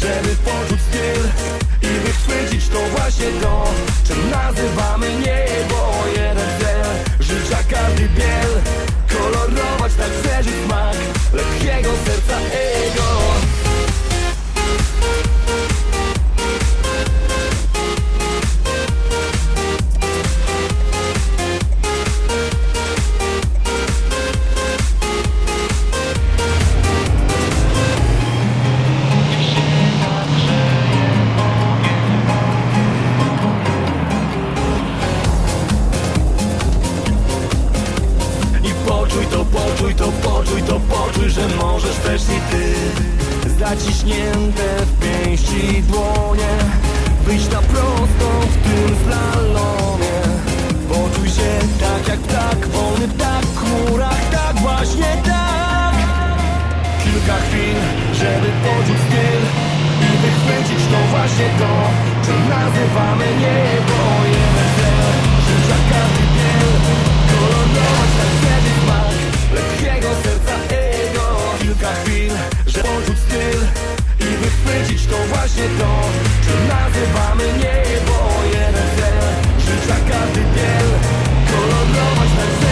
żeby poczuć styl I wychwycić to właśnie to, czym nazywamy niebo poczuj to, poczuj to, poczuj to, poczuj, że możesz też i ty. Zaciśnięte w pięści dłonie Wyjść na prosto w tym slalomie Poczuj się tak jak ptak, wolny ptak w chmurach, tak właśnie tak. Kilka chwil, żeby poczuć styl I wychwycić to właśnie to, czym nazywamy niebo Nazywamy niebo jeden cel. Życia każdy piel Kolorować ten cel.